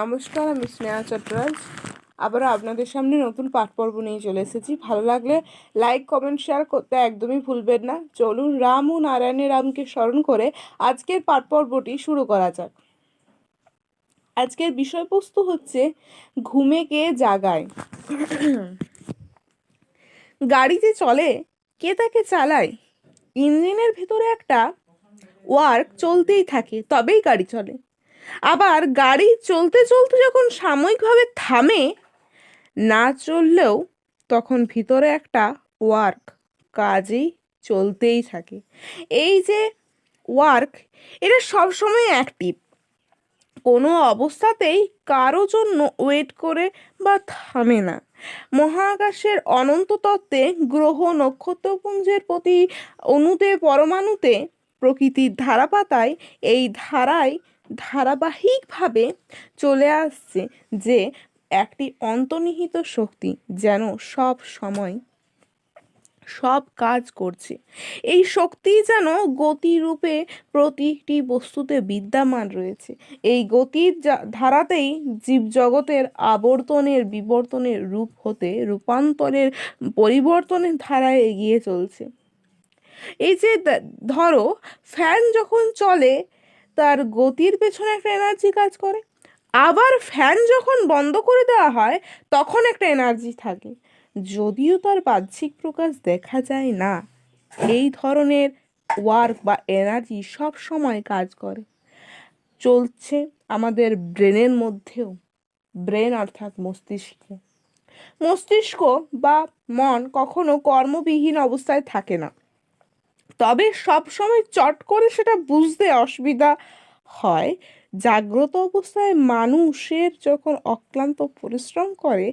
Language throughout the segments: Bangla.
নমস্কার, আমি স্নেহা চট্টরাজ। আবারও আপনাদের সামনে নতুন পাঠ পর্ব নিয়ে চলে এসেছি। ভালো লাগলে লাইক কমেন্ট শেয়ার করতে একদমই ভুলবেন না। চলুন রাম ও নারায়ণের রামকে স্মরণ করে আজকের পাঠ পর্বটি শুরু করা যাক। আজকের বিষয়বস্তু হচ্ছে ঘুমে কে জাগায়। গাড়ি যে চলে, কে তাকে চালায়? ইঞ্জিনের ভেতরে একটা ওয়ার্ক চলতেই থাকে, তবেই গাড়ি চলে। আবার গাড়ি চলতে চলতে যখন সাময়িকভাবে থামে, না চললেও তখন ভিতরে একটা ওয়ার্ক কাজেই চলতেই থাকে। এই যে ওয়ার্ক, এটা সবসময় অ্যাক্টিভ। কোনো অবস্থাতেই কারও জন্য ওয়েট করে বা থামে না। মহাকাশের অনন্ত তত্ত্বে গ্রহ নক্ষত্রপুঞ্জের প্রতি অণুতে পরমাণুতে প্রকৃতির ধারাপাতায় এই ধারায় ধারাবাহিকভাবে চলে আসছে যে একটি অন্তর্নিহিত শক্তি যেন সব সময় সব কাজ করছে। এই শক্তি যেন গতিরূপে প্রতিটি বস্তুতে বিদ্যমান রয়েছে। এই গতির ধারাতেই জীবজগতের আবর্তনের বিবর্তনের রূপ হতে, রূপান্তরের পরিবর্তনের ধারায় এগিয়ে চলছে। এই যে ধরো ফ্যান যখন চলে তার গতির পেছনে একটা এনার্জি কাজ করে। আবার ফ্যান যখন বন্ধ করে দেওয়া হয়, তখন একটা এনার্জি থাকে। যদিও তার বাহ্যিক প্রকাশ দেখা যায় না, এই ধরনের ওয়ার্ক বা এনার্জি সব সময় কাজ করে। চলছে আমাদের ব্রেনের মধ্যেও। ব্রেন অর্থাৎ মস্তিষ্ক। মস্তিষ্ক বা মন কখনো কর্মবিহীন অবস্থায় থাকে না। তবে সবসময় চট করে সেটা বুঝতে অসুবিধা হয়। জাগ্রত অবস্থায় মানুষের যখন অক্লান্ত পরিশ্রম করে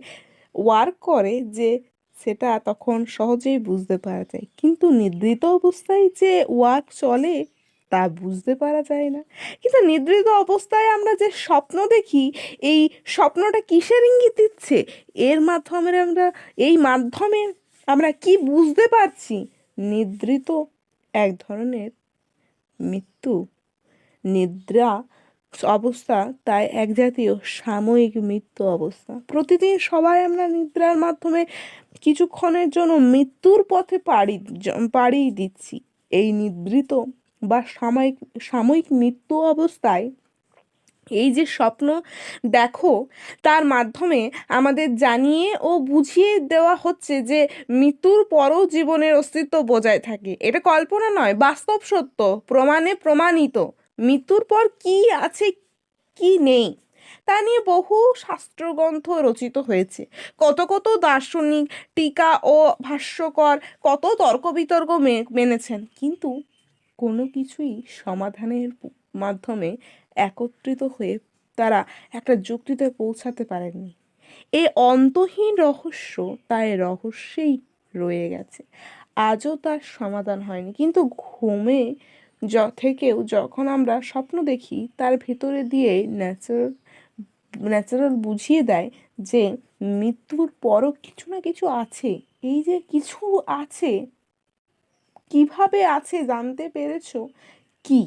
ওয়ার্ক করে যে সেটা তখন সহজেই বুঝতে পারা যায়। কিন্তু নিদ্রিত অবস্থায় যে ওয়ার্ক চলে, তা বুঝতে পারা যায় না। কিন্তু নিদ্রিত অবস্থায় আমরা যে স্বপ্ন দেখি, এই স্বপ্নটা কিসের ইঙ্গিত দিচ্ছে? এর মাধ্যমে আমরা, এই মাধ্যমে আমরা কি বুঝতে পারছি? নিদ্রিত এক ধরনের মৃত্যু, নিদ্রা অবস্থা, তাই এক জাতীয় সাময়িক মৃত্যু অবস্থা। প্রতিদিন সবাই আমরা নিদ্রার মাধ্যমে কিছুক্ষণের জন্য মৃত্যুর পথে পাড়ি পাড়িয়ে দিচ্ছি। এই নিদ্রিত বা সাময়িক সাময়িক মৃত্যু অবস্থায় এই যে স্বপ্ন দেখো, তার মাধ্যমে আমাদের জানিয়ে ও বুঝিয়ে দেওয়া হচ্ছে যে মৃত্যুর পরও জীবনের অস্তিত্ব বজায় থাকে। এটা কল্পনা নয়, বাস্তব সত্য, প্রমাণে প্রমাণিত। মৃত্যুর পর কি আছে, কি নেই, তা নিয়ে বহু শাস্ত্রগ্রন্থ রচিত হয়েছে। কত কত দার্শনিক টিকা ও ভাষ্যকর কত তর্ক বিতর্ক মেনেছেন, কিন্তু কোনো কিছুই সমাধানের মাধ্যমে একত্রিত হয়ে তারা একটা যুক্তিতে পৌঁছাতে পারেননি। এই অন্তহীন রহস্য তাই রহস্যেই রয়ে গেছে। আজও তার সমাধান হয়নি। কিন্তু ঘুমে য, থেকেও যখন আমরা স্বপ্ন দেখি, তার ভিতরে দিয়ে ন্যাচারাল ন্যাচারাল বুঝিয়ে দেয় যে মৃত্যুর পরও কিছু না কিছু আছে। এই যে কিছু আছে, কীভাবে আছে জানতে পেরেছ? কি?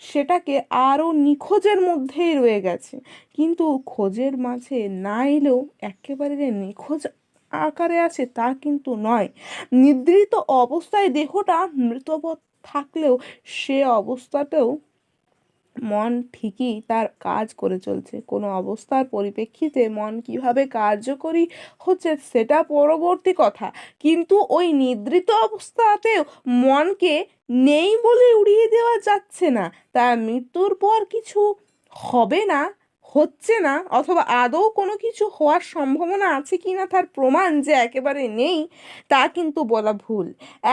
সেটাকে আরও নিখোঁজের মধ্যেই রয়ে গেছে। কিন্তু খোঁজের মাঝে না এলেও একেবারে যে নিখোঁজ আকারে আছে তা কিন্তু নয়। নিদ্রিত অবস্থায় দেহটা মৃতবৎ থাকলেও সে অবস্থাতেও মন ঠিকই তার কাজ করে চলছে। কোনো অবস্থার পরিপ্রেক্ষিতে মন কীভাবে কার্যকরী হচ্ছে সেটা পরবর্তী কথা। কিন্তু ওই নিদ্রিত অবস্থাতেও মনকে নেই বলে উড়িয়ে দেওয়া যাচ্ছে না। তার মৃত্যুর পর কিছু হবে না। হচ্ছে না অথবা আদৌ কোনো কিছু হওয়ার সম্ভাবনা আছে কি না তার প্রমাণ যে একেবারে নেই, তা কিন্তু বলা ভুল।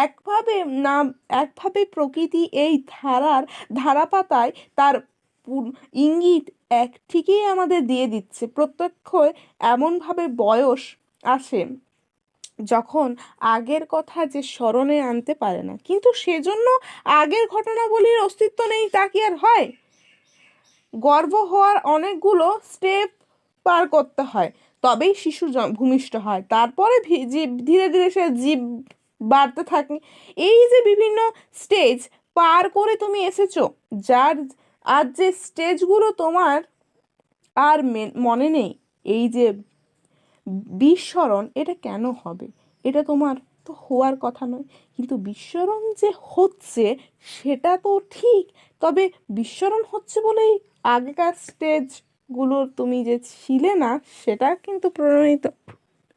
একভাবে না, একভাবে প্রকৃতি এই ধারার ধারাপাতায় তার ইঙ্গিত এক ঠিকই আমাদের দিয়ে দিচ্ছে। প্রত্যক্ষ এমনভাবে বয়স আসে যখন আগের কথা যে স্মরণে আনতে পারে না। কিন্তু সেজন্য আগের ঘটনাবলীর অস্তিত্ব নেই, তা কি আর হয়? গর্ভ হওয়ার অনেকগুলো স্টেপ পার করতে হয়। তবেই শিশু ভূমিষ্ঠ হয়। তারপরে জীব ধীরে ধীরে সে জীব বাড়তে থাকে। এই যে, বিভিন্ন স্টেজ পার করে তুমি এসেছ, যার, আর যে স্টেজগুলো তোমার আর মনে নেই, এই যে বিস্মরণ, এটা কেন হবে? এটা তোমার তো হওয়ার কথা নয়। কিন্তু বিস্মরণ যে হচ্ছে, সেটা তো ঠিক। তবে বিস্মরণ হচ্ছে বলেই আগেকার স্টেজগুলোর তুমি যে ছিলে না, সেটা কিন্তু প্রণীত।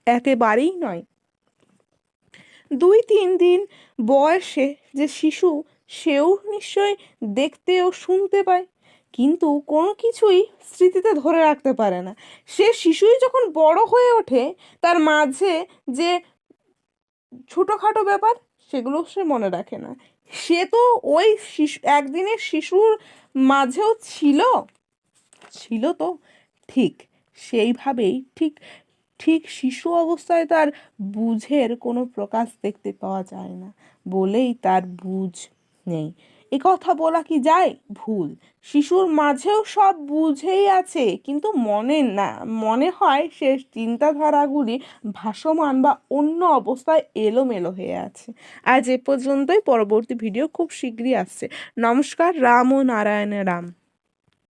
একেবারেই নয়। দুই তিন দিন বয়সে যে শিশু, সেও নিশ্চয়ই দেখতে ও শুনতে পায়, কিন্তু কোনো কিছুই স্মৃতিতে ধরে রাখতে পারে না। সে শিশুই যখন বড় হয়ে ওঠে, তার মাঝে যে ছোটোখাটো ব্যাপার, সেগুলো সে মনে রাখে না। সে তো ওই শিশু, একদিনের শিশুর মাঝেও ছিল? ছিল তো, ঠিক, সেইভাবেই, ঠিক ঠিক শিশু অবস্থায় তার বুঝের কোনো প্রকাশ দেখতে পাওয়া যায় না, বলেই তার বুঝ নেই। এ কথা বলা কি যায়? ভুল। শিশুর মাঝেও সব বুঝেই আছে, কিন্তু মনে না, মনে হয় সে চিন্তাধারাগুলি ভাসমান বা অন্য অবস্থায় এলোমেলো হয়ে আছে। আজ এ পর্যন্তই, পরবর্তী ভিডিও খুব শীঘ্রই আসছে। নমস্কার, রাম ও নারায়ণ রাম।